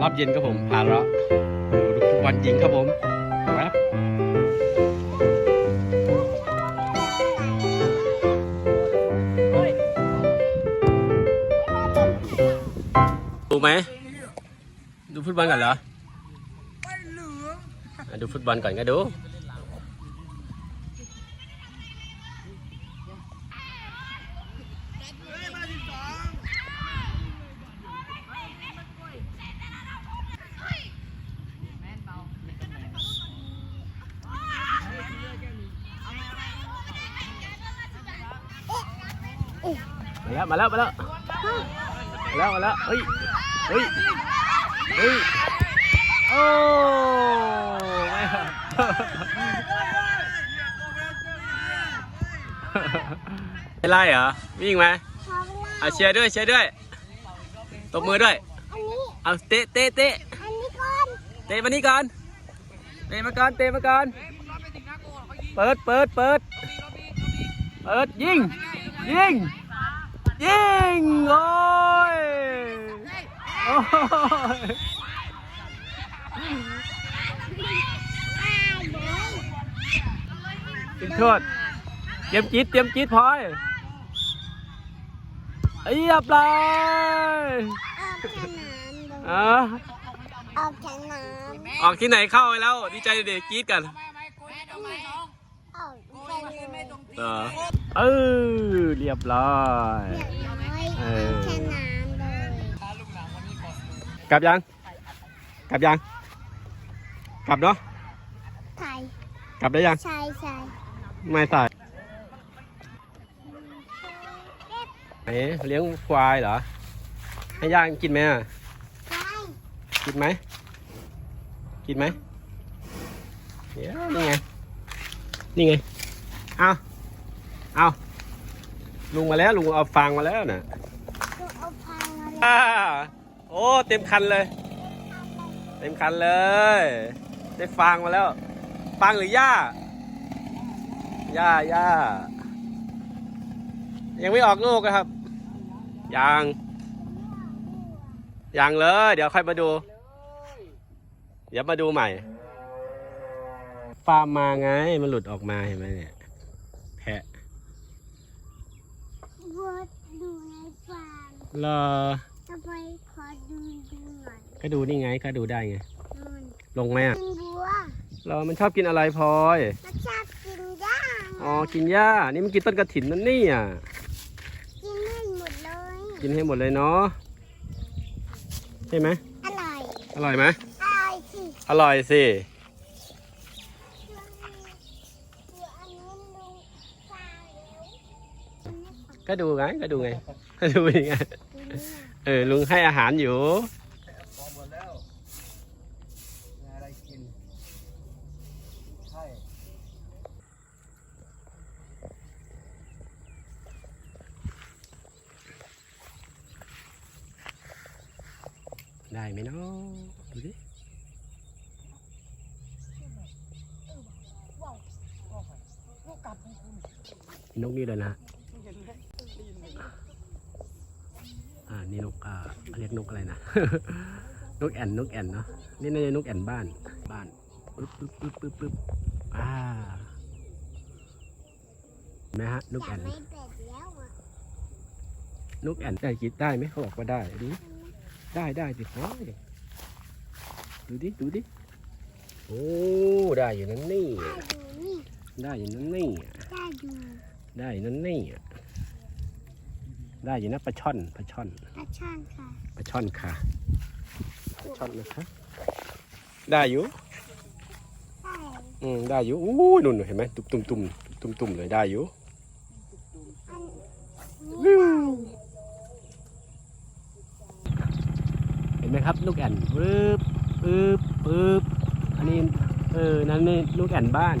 รอบเย็นครับผมผ่าเราดูทุกวันยิงครับผมครับดูไหม ดูฟุตบอลก่อนเหรอดูฟุตบอลก่อนก็ดู มาแล้วมาแล้วมาแล้วมาแล้วมาแล้วเฮ้ยเฮ้ยเฮ้ยโอ้ไม่เป็นไรเหรอวิ่งไหมเอาเชียร์ด้วยเชียร์ด้วยตบมือด้วยอันนี้เอาเตะเตะเตะอันนี้ก่อนเตะมานี่ก่อนเตะมาก่อนเตะมาก่อนเปิดเปิดเปิดเปิดยิงยิง ยิงโอ้ยโอ้ยถึงโทษเตรียมจีดเตรียมจีดพลอยเรียบร้อยออกสนามเลยอะออกสนามออกที่ไหนเข้าไปแล้ว ดีใจเด็กกรีดกันออกสนาม เออเออเรียบร้อยเรียบร้อยเออออกสนามเลยกลับยัง กลับยัง กลับเนาะไทยกลับได้ยังชายชายไม่ใส่ไหนเลี้ยงควายเหรอ ให้ย่างกินไหมอะชายกินไหม กินไหมเดี๋ยวนี่ไง นี่ไง เอาเอาลุงมาแล้วลุงเอาฟางมาแล้วน่ะดูเอาพังมาเลยอ่าโอ้เต็มคันเลย เต็มคันเลย ได้ฟางมาแล้ว ฟางหรือหญ้าหญ้าหญ้ายังไม่ออกลูกนะครับยังยังเลย เดี๋ยวค่อยมาดู เดี๋ยวมาดูใหม่ ฟาร์มมาไง มันหลุดออกมาเห็นไหมเนี่ย แพะวัวดูในฟาร์มรอทำไมขอดูดูหน่อยก็ดูนี่ไงก็ดูได้ไง นู่นลงไหมอะกินบัวรอมันชอบกินอะไรพลอย มันชอบกินย่างอ๋อ กินหญ้า นี่มันกินต้นกระถินนั่นนี่อะ กินให้หมดเลย กินให้หมดเลยเนาะ ใช่ไหม อร่อย อร่อยไหมอร่อยสิ อร่อยสิ ดูอันนู้นดูฟางแล้ว ก็ดูไงก็ดูไงก็ดูยังไงเออลุงให้อาหารอยู่พอหมดแล้วอะไรกินใช่ได้ไหมเนาะดูดินกนี่เลยนะอ่า นี่นกอ่าเรียกนกอะไรนะ นกแอ่นนกแอ่นเนาะนี่น่าจะนกแอ่นบ้านบ้านปึ๊บปึ๊บปึ๊บปึ๊บปึ๊บอ่าเห็นไหมฮะนกจัแอ่บนไม่เป็ดแล้วอะนกแอ่นได้กินได้ไหมเขาบอกว่าได้ดูได้ได้สิพอยดูดิดูดิโอ้ได้อยู่นั่นนี่ ได้ดูนี่ได้อยู่นั่นนี่ได้ดูได้อยู่นั่นนี่ ได้อยู่นะปลาช่อนปลาช่อนอาช่างค่ะปลาช่อนค่ะปลาช่อนนะคะ ได้อยู่ได้อืมได้อยู่อู้นุ่นเห็นไหมตุ่มตุ่มตุ่มตุ่มตุ่มเลยได้อยู่อันวินี้วได้เห็นไหมครับลูกแอ่นปึ๊บปึ๊บปึ๊บอันนี้เออนั่นนี่ลูกแอ่นบ้าน